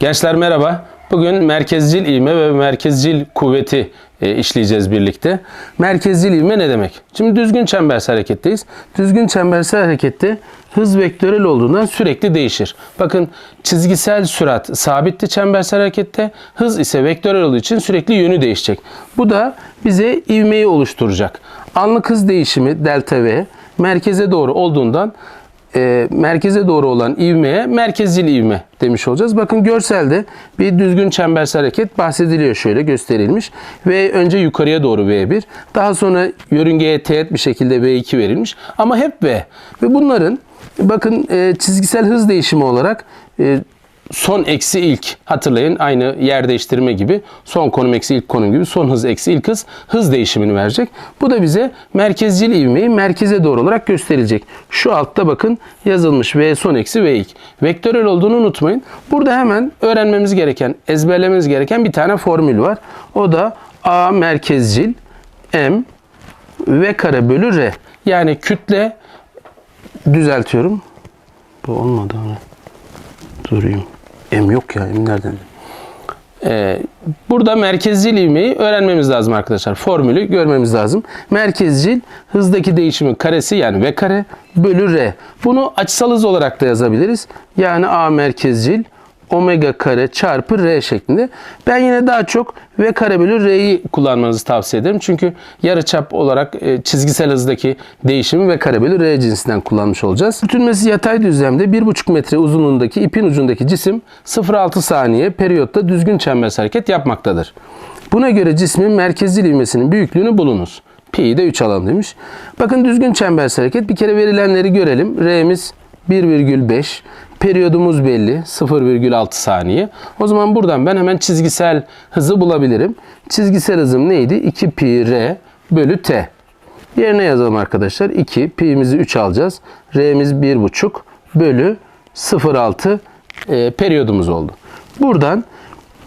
Gençler merhaba. Bugün merkezcil ivme ve merkezcil kuvveti e, işleyeceğiz birlikte. Merkezcil ivme ne demek? Şimdi düzgün çembersel hareketteyiz. Düzgün çembersel harekette hız vektörel olduğundan sürekli değişir. Bakın çizgisel sürat sabitti çembersel harekette. Hız ise vektörel olduğu için sürekli yönü değişecek. Bu da bize ivmeyi oluşturacak. Anlık hız değişimi delta V merkeze doğru olduğundan e, merkeze doğru olan ivmeye merkezcil ivme demiş olacağız. Bakın görselde bir düzgün çembersel hareket bahsediliyor şöyle gösterilmiş. V önce yukarıya doğru V1. Daha sonra yörüngeye teğet bir şekilde V2 verilmiş. Ama hep V. Ve bunların bakın e, çizgisel hız değişimi olarak e, son eksi ilk hatırlayın aynı yer değiştirme gibi son konum eksi ilk konum gibi son hız eksi ilk hız hız değişimini verecek. Bu da bize merkezcil ivmeyi merkeze doğru olarak gösterilecek. Şu altta bakın yazılmış v son eksi v ilk. Vektörel olduğunu unutmayın. Burada hemen öğrenmemiz gereken, ezberlememiz gereken bir tane formül var. O da a merkezcil m v kare bölü r. Yani kütle düzeltiyorum. Bu olmadı. Durayım. M yok ya. M nereden? Ee, burada merkezcil ivmeyi öğrenmemiz lazım arkadaşlar. Formülü görmemiz lazım. Merkezcil hızdaki değişimin karesi yani V kare bölü R. Bunu açısal hız olarak da yazabiliriz. Yani A merkezcil omega kare çarpı r şeklinde. Ben yine daha çok v kare bölü r'yi kullanmanızı tavsiye ederim. Çünkü yarıçap olarak e, çizgisel hızdaki değişimi v kare bölü r cinsinden kullanmış olacağız. Bütünmesi yatay düzlemde 1,5 metre uzunluğundaki ipin ucundaki cisim 0,6 saniye periyotta düzgün çembersel hareket yapmaktadır. Buna göre cismin merkezcil ivmesinin büyüklüğünü bulunuz. Pi'yi de 3 alalım demiş. Bakın düzgün çembersel hareket. Bir kere verilenleri görelim. R'miz 1,5. Periyodumuz belli. 0,6 saniye. O zaman buradan ben hemen çizgisel hızı bulabilirim. Çizgisel hızım neydi? 2 pi r bölü t. Yerine yazalım arkadaşlar. 2 pi'mizi 3 alacağız. R'miz 1,5 bölü 0,6 e, periyodumuz oldu. Buradan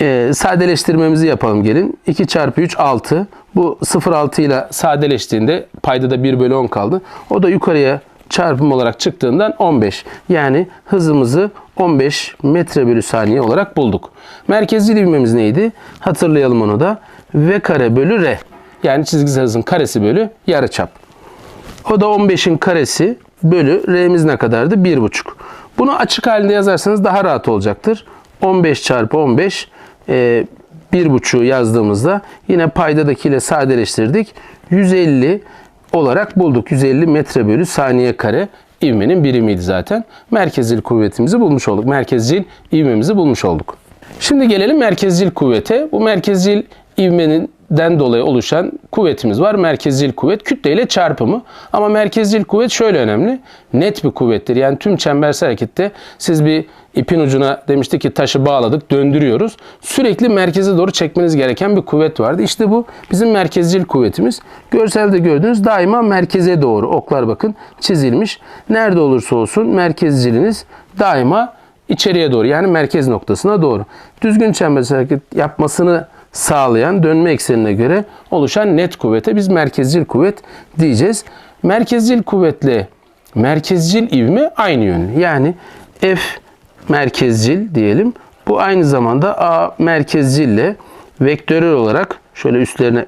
e, sadeleştirmemizi yapalım gelin. 2 çarpı 3 6. Bu 0,6 ile sadeleştiğinde payda da 1 bölü 10 kaldı. O da yukarıya çarpım olarak çıktığından 15. Yani hızımızı 15 metre bölü saniye olarak bulduk. Merkezcil ivmemiz neydi? Hatırlayalım onu da. V kare bölü R. Yani çizgisel hızın karesi bölü yarıçap. O da 15'in karesi bölü R'miz ne kadardı? 1,5. Bunu açık halinde yazarsanız daha rahat olacaktır. 15 çarpı 15 e, 1,5'u yazdığımızda yine paydadakiyle sadeleştirdik. 150 olarak bulduk. 150 metre bölü saniye kare ivmenin birimiydi zaten. Merkezcil kuvvetimizi bulmuş olduk. Merkezcil ivmemizi bulmuş olduk. Şimdi gelelim merkezcil kuvvete. Bu merkezcil ivmenin den dolayı oluşan kuvvetimiz var. Merkezcil kuvvet kütle ile çarpımı. Ama merkezcil kuvvet şöyle önemli. Net bir kuvvettir. Yani tüm çembersel harekette siz bir ipin ucuna demiştik ki taşı bağladık, döndürüyoruz. Sürekli merkeze doğru çekmeniz gereken bir kuvvet vardı. İşte bu bizim merkezcil kuvvetimiz. Görselde gördüğünüz daima merkeze doğru. Oklar bakın çizilmiş. Nerede olursa olsun merkezciliniz daima içeriye doğru yani merkez noktasına doğru. Düzgün çembersel hareket yapmasını sağlayan dönme eksenine göre oluşan net kuvvete biz merkezcil kuvvet diyeceğiz. Merkezcil kuvvetle merkezcil ivme aynı yönlü. Yani F merkezcil diyelim. Bu aynı zamanda A merkezcille vektörel olarak şöyle üstlerine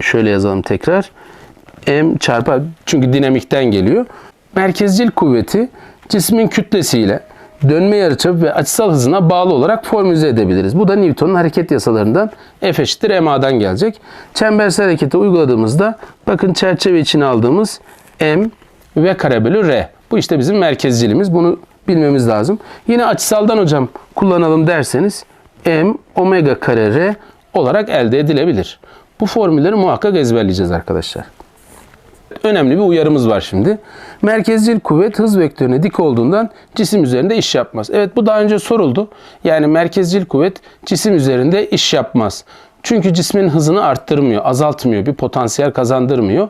şöyle yazalım tekrar. M çarpı çünkü dinamikten geliyor. Merkezcil kuvveti cismin kütlesiyle dönme yarıçapı ve açısal hızına bağlı olarak formüle edebiliriz. Bu da Newton'un hareket yasalarından F eşittir MA'dan gelecek. Çembersel hareketi uyguladığımızda bakın çerçeve içine aldığımız M v kare bölü R. Bu işte bizim merkezcilimiz. Bunu bilmemiz lazım. Yine açısaldan hocam kullanalım derseniz M omega kare R olarak elde edilebilir. Bu formülleri muhakkak ezberleyeceğiz arkadaşlar. Önemli bir uyarımız var şimdi. Merkezcil kuvvet hız vektörüne dik olduğundan cisim üzerinde iş yapmaz. Evet bu daha önce soruldu. Yani merkezcil kuvvet cisim üzerinde iş yapmaz. Çünkü cismin hızını arttırmıyor, azaltmıyor, bir potansiyel kazandırmıyor.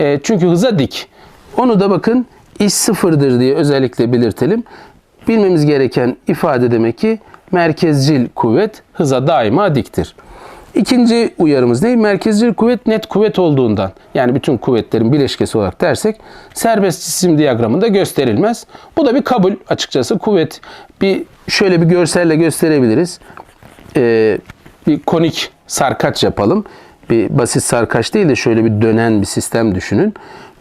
E, çünkü hıza dik. Onu da bakın iş sıfırdır diye özellikle belirtelim. Bilmemiz gereken ifade demek ki merkezcil kuvvet hıza daima diktir. İkinci uyarımız ne? Merkezcil kuvvet net kuvvet olduğundan. Yani bütün kuvvetlerin bileşkesi olarak dersek serbest cisim diyagramında gösterilmez. Bu da bir kabul açıkçası. Kuvvet bir şöyle bir görselle gösterebiliriz. Ee, bir konik sarkaç yapalım. Bir basit sarkaç değil de şöyle bir dönen bir sistem düşünün.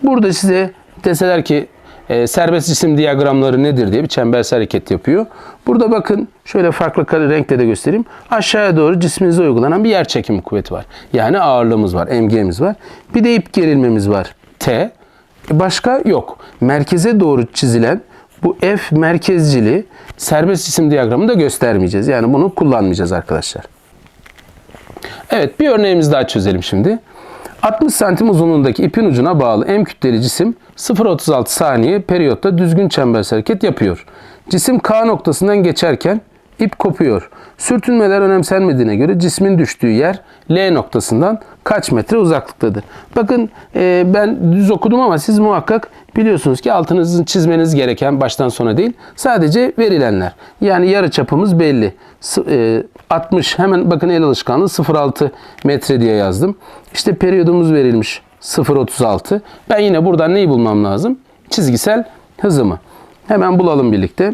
Burada size deseler ki e, serbest cisim diyagramları nedir diye bir çembersel hareket yapıyor. Burada bakın şöyle farklı kare renkle de göstereyim. Aşağıya doğru cisminize uygulanan bir yer çekimi kuvveti var. Yani ağırlığımız var, MG'miz var. Bir de ip gerilmemiz var. T. E, Başka yok. Merkeze doğru çizilen bu F merkezcili serbest cisim diyagramında göstermeyeceğiz. Yani bunu kullanmayacağız arkadaşlar. Evet bir örneğimizi daha çözelim şimdi. 60 santim uzunluğundaki ipin ucuna bağlı M kütleli cisim 0.36 saniye periyotta düzgün çembersel hareket yapıyor. Cisim K noktasından geçerken ip kopuyor. Sürtünmeler önemsenmediğine göre cismin düştüğü yer L noktasından kaç metre uzaklıktadır? Bakın e, ben düz okudum ama siz muhakkak biliyorsunuz ki altınızın çizmeniz gereken baştan sona değil sadece verilenler. Yani yarı çapımız belli. E, 60 hemen bakın el alışkanlığı 0.6 metre diye yazdım. İşte periyodumuz verilmiş 0.36. Ben yine buradan neyi bulmam lazım? Çizgisel hızımı. Hemen bulalım birlikte.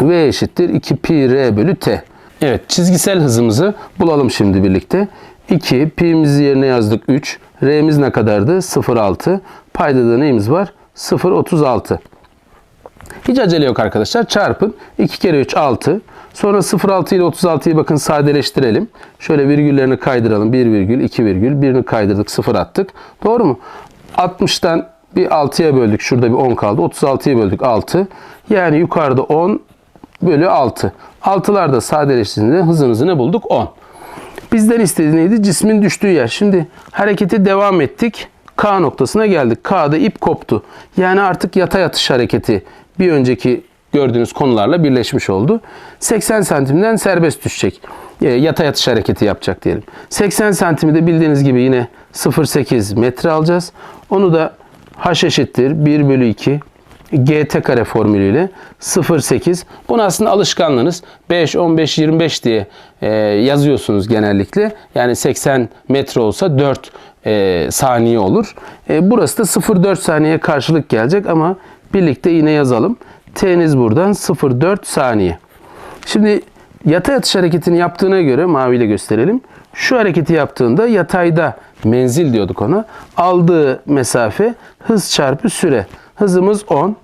V eşittir 2 pi r bölü t. Evet çizgisel hızımızı bulalım şimdi birlikte. 2 pi'mizi yerine yazdık 3. R'miz ne kadardı? 0.6. Payda da neyimiz var? 0.36. Hiç acele yok arkadaşlar. Çarpın. 2 kere 3 6. Sonra 0.6 ile 36'yı bakın sadeleştirelim. Şöyle virgüllerini kaydıralım. 1 virgül, 2 virgül. Birini kaydırdık, 0 attık. Doğru mu? 60'tan bir 6'ya böldük. Şurada bir 10 kaldı. 36'ya böldük 6. Yani yukarıda 10 bölü 6. 6'lar da sadeleştiğinde hızımızı ne bulduk? 10. Bizden istediği neydi? Cismin düştüğü yer. Şimdi hareketi devam ettik. K noktasına geldik. K'da ip koptu. Yani artık yatay atış hareketi bir önceki gördüğünüz konularla birleşmiş oldu. 80 santimden serbest düşecek. E, yatay atış hareketi yapacak diyelim. 80 santimi de bildiğiniz gibi yine 0.8 metre alacağız. Onu da h eşittir 1 bölü 2 GT kare formülüyle 0.8. Bunu aslında alışkanlığınız 5, 15, 25 diye e, yazıyorsunuz genellikle. Yani 80 metre olsa 4 e, saniye olur. E, burası da 0.4 saniye karşılık gelecek ama birlikte yine yazalım. T'niz buradan 0.4 saniye. Şimdi yatay atış hareketini yaptığına göre maviyle gösterelim. Şu hareketi yaptığında yatayda menzil diyorduk ona. Aldığı mesafe hız çarpı süre. Hızımız 10.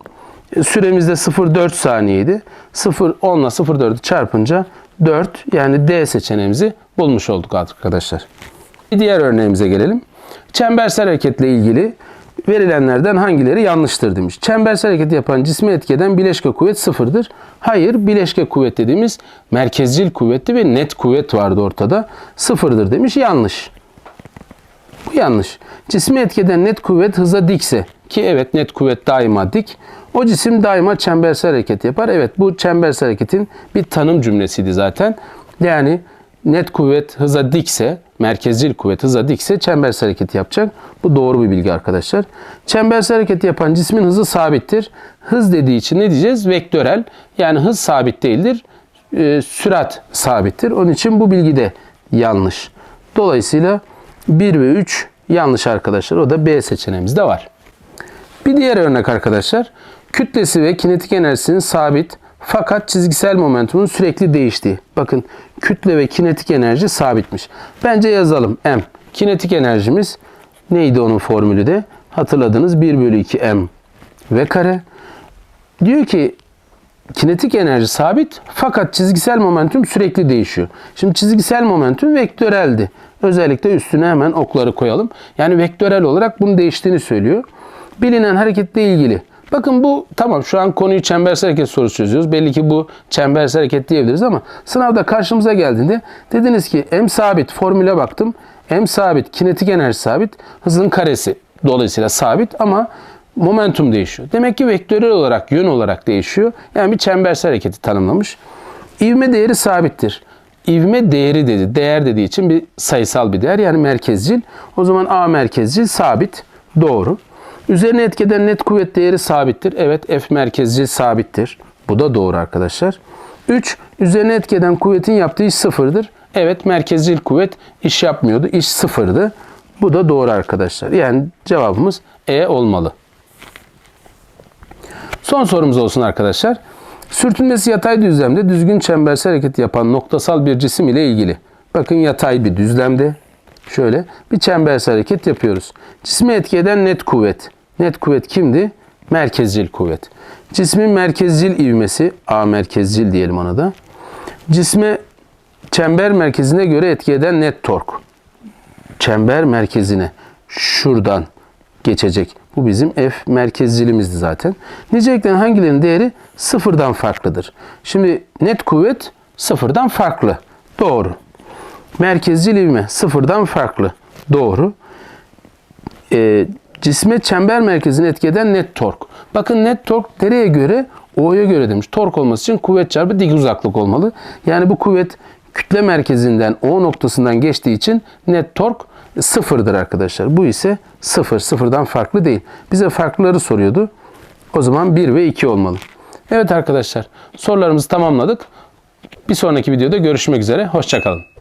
E, Süremiz de 0.4 saniyeydi. 0 10 ile 0.4'ü çarpınca 4 yani D seçeneğimizi bulmuş olduk arkadaşlar. Bir diğer örneğimize gelelim. Çembersel hareketle ilgili verilenlerden hangileri yanlıştır demiş. Çembersel hareketi yapan cismi etkeden bileşke kuvvet sıfırdır. Hayır, bileşke kuvvet dediğimiz merkezcil kuvvetli ve net kuvvet vardı ortada. Sıfırdır demiş. Yanlış. Bu yanlış. Cismi etkeden net kuvvet hıza dikse ki evet net kuvvet daima dik. O cisim daima çembersel hareket yapar. Evet bu çembersel hareketin bir tanım cümlesiydi zaten. Yani net kuvvet hıza dikse, merkezcil kuvvet hıza dikse çembersel hareket yapacak. Bu doğru bir bilgi arkadaşlar. Çembersel hareket yapan cismin hızı sabittir. Hız dediği için ne diyeceğiz? Vektörel. Yani hız sabit değildir. Ee, sürat sabittir. Onun için bu bilgi de yanlış. Dolayısıyla 1 ve 3 yanlış arkadaşlar. O da B seçeneğimizde var. Bir diğer örnek arkadaşlar. Kütlesi ve kinetik enerjisinin sabit fakat çizgisel momentumun sürekli değiştiği. Bakın kütle ve kinetik enerji sabitmiş. Bence yazalım M. Kinetik enerjimiz neydi onun formülü de? Hatırladınız 1 bölü 2 M V kare. Diyor ki kinetik enerji sabit fakat çizgisel momentum sürekli değişiyor. Şimdi çizgisel momentum vektöreldi. Özellikle üstüne hemen okları koyalım. Yani vektörel olarak bunun değiştiğini söylüyor. Bilinen hareketle ilgili. Bakın bu tamam şu an konuyu çembersel hareket sorusu çözüyoruz. Belli ki bu çembersel hareket diyebiliriz ama sınavda karşımıza geldiğinde dediniz ki M sabit formüle baktım. M sabit, kinetik enerji sabit, hızın karesi dolayısıyla sabit ama momentum değişiyor. Demek ki vektörel olarak, yön olarak değişiyor. Yani bir çembersel hareketi tanımlamış. İvme değeri sabittir. İvme değeri dedi. Değer dediği için bir sayısal bir değer yani merkezcil. O zaman A merkezcil sabit. Doğru. Üzerine etkeden net kuvvet değeri sabittir. Evet F merkezcil sabittir. Bu da doğru arkadaşlar. 3. Üzerine etki eden kuvvetin yaptığı iş sıfırdır. Evet merkezcil kuvvet iş yapmıyordu. İş sıfırdı. Bu da doğru arkadaşlar. Yani cevabımız E olmalı. Son sorumuz olsun arkadaşlar. Sürtünmesi yatay düzlemde düzgün çembersel hareket yapan noktasal bir cisim ile ilgili. Bakın yatay bir düzlemde şöyle bir çembersel hareket yapıyoruz. Cisme etki eden net kuvvet. Net kuvvet kimdi? Merkezcil kuvvet. Cismin merkezcil ivmesi, A merkezcil diyelim ona da. Cisme çember merkezine göre etki eden net tork. Çember merkezine şuradan geçecek. Bu bizim F merkezcilimizdi zaten. Niceliklerin hangilerinin değeri sıfırdan farklıdır? Şimdi net kuvvet sıfırdan farklı. Doğru. Merkezcil ivme sıfırdan farklı. Doğru. Ee, cisme çember merkezini etki eden net tork. Bakın net tork nereye göre? O'ya göre demiş. Tork olması için kuvvet çarpı dik uzaklık olmalı. Yani bu kuvvet kütle merkezinden O noktasından geçtiği için net tork sıfırdır arkadaşlar. Bu ise sıfır. Sıfırdan farklı değil. Bize farklıları soruyordu. O zaman 1 ve 2 olmalı. Evet arkadaşlar sorularımızı tamamladık. Bir sonraki videoda görüşmek üzere. Hoşçakalın.